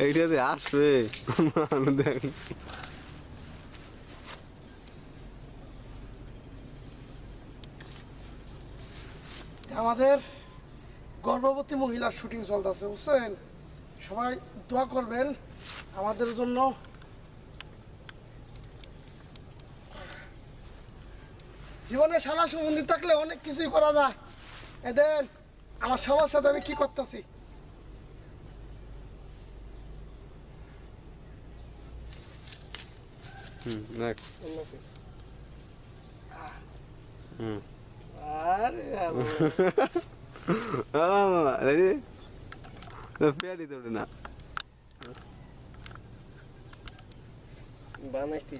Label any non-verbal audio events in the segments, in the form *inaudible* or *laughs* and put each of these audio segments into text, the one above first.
এইটাতে আসবে দেখ আমাদের গর্ভবতী মহিলার শুটিং চলতেছে বুঝছেন? সবাই দোয়া করবেন আমাদের জন্য জীবনে শালা সম্বন্ধী থাকলে অনেক কিছুই করা যায়। এদের আমার শালার সাথে আমি কি করতেছি? *laughs* না। বানাইতে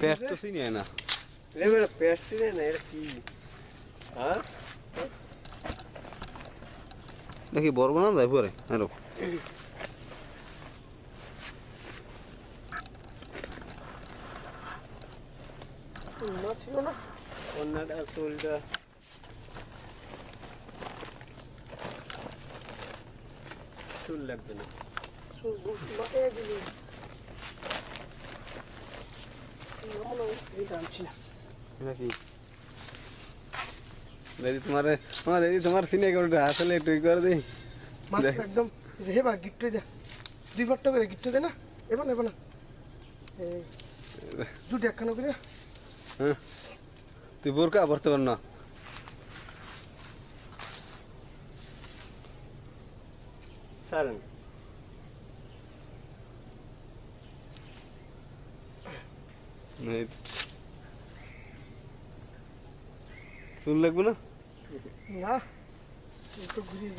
পেট তো চিনি না লেবের পেট ছিলেন না এটা কি হ্যাঁ নাকি বড় বানা যায় পরে আরও ছিল না অন্যটা চুলটা চুল লাগবে না মাকে দিলি এইটা আনছি না নাকি দিদি তোমার আমার দিদি তোমার সিনে করে আসলে একটু ই করে দিই। একদম হে বা গিফটে দে। দুই বারটা করে গিফটে দে না? এবার এবার না। দুটো একখানা করে। হ্যাঁ। তুই বোরকা পড়তে পার না। সারেন। চুল লাগবে না? না তো ঘুরিয়ে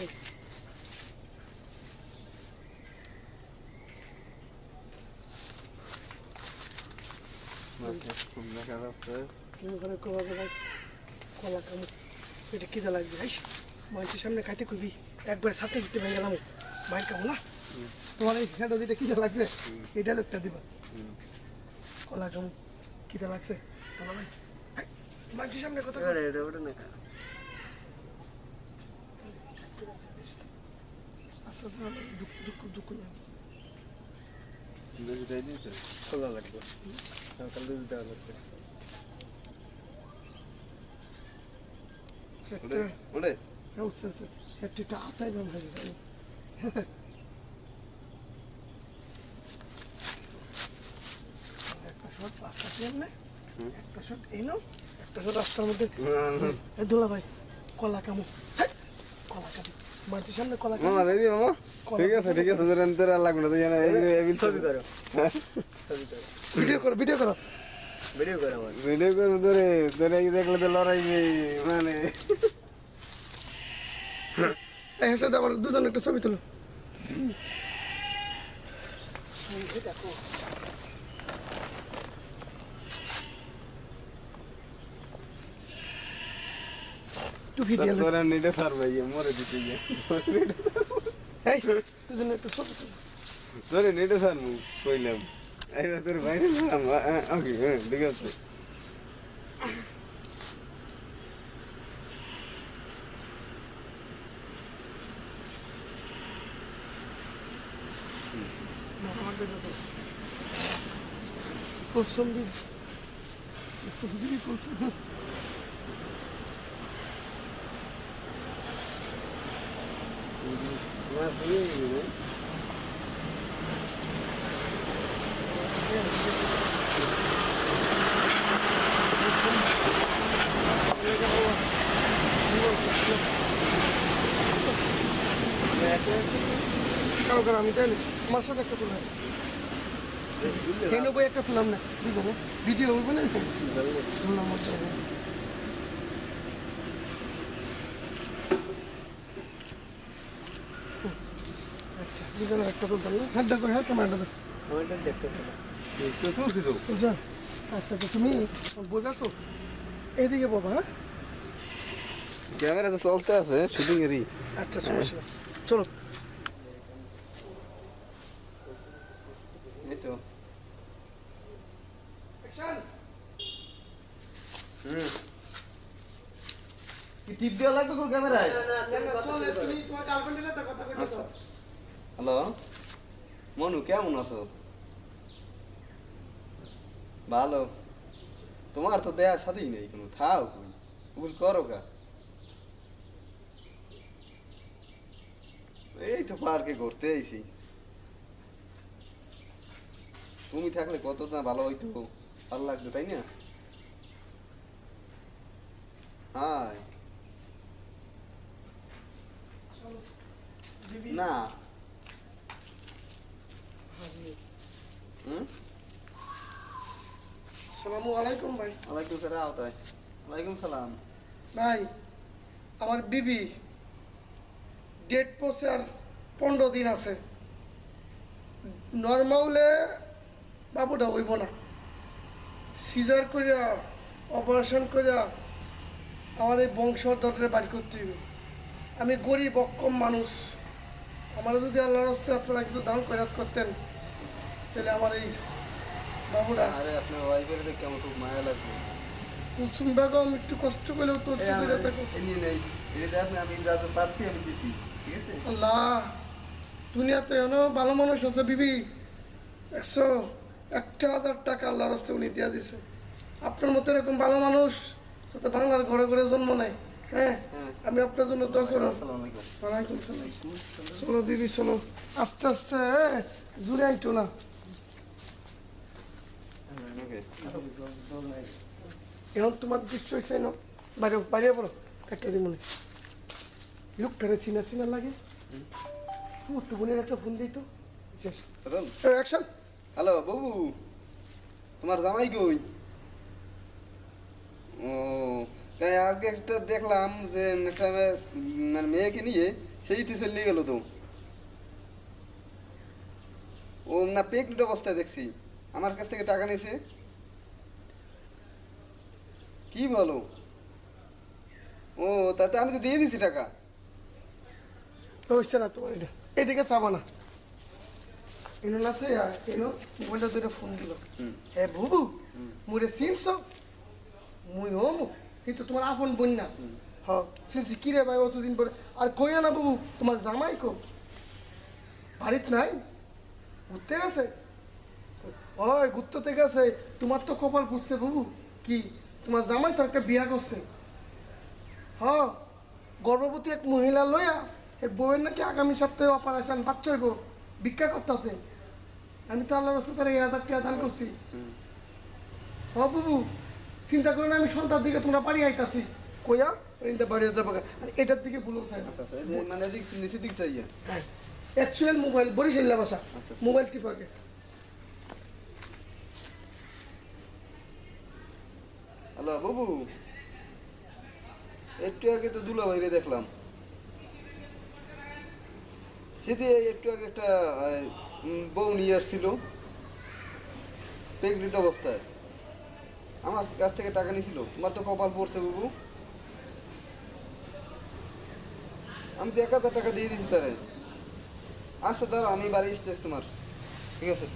কমাবে ভাই কলা কামু এটা কিদা লাগবে ভাই। মানুষের সামনে খাইতে খুবই একবার সাথে ভেঙে গেলাম। ভাই কামু না? তোমার এই হেঁটো দিটা কিদা লাগছে এটা একটা দিবা। কলা কামু কিদা লাগছে। কলা ভাই মানুষের সামনে কথা বল। এটা ওটা না আচ্ছা দুঃখ দুঃখ দুঃখ না খোলা লাগবে। সকাল দুধ দেওয়া লাগবে। একটা ওরে হ্যাঁ বুঝতে পারছি একটা একটা আতাই নাম হয়ে যাবে একটা শট পাঁচটা ছিলেন না একটা শট এই নাও একটা শট রাস্তার মধ্যে। *laughs* দোলা ভাই কলা কামু। কলা মাটির সামনে কলা কামু। মামা দিদি মামা। ঠিক আছে ঠিক আছে তোর তোর লাগবে না তুই জানা এই ছবি ভিডিও করো। ভিডিও করো ভিডিও করো। ভিডিও করে ধরে ধরে এই দেখলে তো লড়াই মানে। *laughs* এই হাসাতে আমার দুজন একটা ছবি তুলো। দেখো। একটু ভিডিও তোর নিতে পারবে ইয়ে মরে দিতে গিয়ে। এই দুজন একটা ছবি তুলো ধরে নিতে স্যার মু কইলাম এইবার তোর গেলাম ওকে হ্যাঁ ঠিক আছে। কুলসুম দি ছবি কুলসুম তোমার দিয়ে দিবি কারও কারও আমি জানি আমার সাথে একটা তুলাম কেন বই একটা তুলাম না বুঝব ভিডিও হইব না দুজন একটা হ্যাঁ দেখো হ্যাঁ টমেটো দেখো আচ্ছা তুমি বোঝা এইদিকে বাবা হ্যাঁ ক্যামেরা তো চলতে আছে শুটিং এরই আচ্ছা সমস্যা চলো এইতো কি টিপ দেওয়া লাগবে কোন ক্যামেরায় হ্যালো। মনু কেমন আছো? ভালো। তোমার তো দেয়ার সাথেই নেই কোনো। থাও ভুল করো কা এই তো পার্কে ঘুরতে আইছি। তুমি থাকলে কত না ভালো হইতো। ভালো লাগতো তাই না? হাই। না। হুম? আসসালামু আলাইকুম ভাই। ওয়ালাইকুম সালাম তাই ওয়ালাইকুম সালাম। ভাই আমার বিবি ডেট আর পনেরো দিন আছে। নর্মালে বাবুটা হইব না। সিজার করিয়া অপারেশন করিয়া আমার এই বংশধরে বাড়ি করতে হইবে। আমি গরিব অক্ষম মানুষ। আমার যদি আল্লাহর হস্তে আপনারা কিছু দান করাত করতেন তাহলে আমার এই বাবুটা আরে আপনার ওয়াইফের দেখে আমার খুব মায়া লাগবে কুলসুম বেগম একটু কষ্ট করলেও তোর নিয়ে নেই। এটা আপনি আমি যা পারছি আমি দিছি ঠিক আছে? আল্লাহ দুনিয়াতে ভালো মানুষ আছে বিবি। একশো একটা হাজার টাকা আল্লাহর উনি দিয়া দিছে। আপনার মতো এরকম ভালো মানুষ যাতে বাংলার ঘরে ঘরে জন্ম নেয় হ্যাঁ? হ্যাঁ। আমি আপনার জন্য দোয়া করো ওয়ালাইকুম সালাম চলো বিবি চলো। আস্তে আস্তে জুড়ে আইটো না। এখন তোমার দৃশ্য হয়েছে না? বাইরে বাইরে পড়ো। একটা দিন মনে। লোকটারে চিনা চিনা লাগে। তোমার তো বোনের একটা ফোন শেষ। অ্যাকশন হ্যালো বাবু। তোমার জামাই কই? ও তাই আজকে একটা দেখলাম যে একটা মানে মেয়েকে নিয়ে সেই সেইতে চলে গেল তো। ও না প্রেগনেন্ট অবস্থায় দেখছি। আমার কাছ থেকে টাকা নিয়েছে। কি বলো? ও তাতে আমি তো দিয়ে দিছি টাকা। হচ্ছে না তোমার এটা। এদিকে চাবা না এনো না সে মোবাইলটা দুটো ফোন দিল। হুম। বুবু মুরে চিনছ মুই হম কিন্তু তোমার আপন বোন না। হ চিনছি কি রে ভাই অতদিন পরে। আর কইয়া না বাবু তোমার জামাই কো? বাড়িত নাই? ঘুরতে গেছে? ওই ঘুরতে গেছে তোমার তো কপাল পুষছে বাবু। কি? তোমার জামাই তো একটা বিয়া করছে। হ্যাঁ গর্ভবতী এক মহিলা লইয়া এর বউয়ের নাকি আগামী সপ্তাহে অপারেশন বাচ্চা হইব। ভিক্ষা করতেছে। আমি তো আল্লাহর রাস্তায় তার এই হাজার টাকা দান করছি। হ বাবু চিন্তা করে না আমি সন্ধ্যার দিকে তোমরা বাড়ি আইতাছি। কইয়া রিন্দা বাড়ি যাব আর এটার দিকে ভুলো আচ্ছা আচ্ছা মানে এদিক নিচের দিক চাইয়া অ্যাকচুয়াল মোবাইল বরিশাল্লা বাসা আচ্ছা। মোবাইল টিপাকে হ্যালো বাবু। একটু আগে তো দুলা বাইরে দেখলাম। সেটি একটু আগে একটা বউ নিয়ে আসছিল, প্রেগনেন্ট অবস্থায়। আমার কাছ থেকে টাকা নিয়েছিল তোমার তো কপাল পড়ছে, বাবু। আমি তো এক হাজার টাকা দিয়ে দিয়েছি তারে। আচ্ছা দাঁড়াও, আমি বাড়ি আসতে তোমার। ঠিক আছে?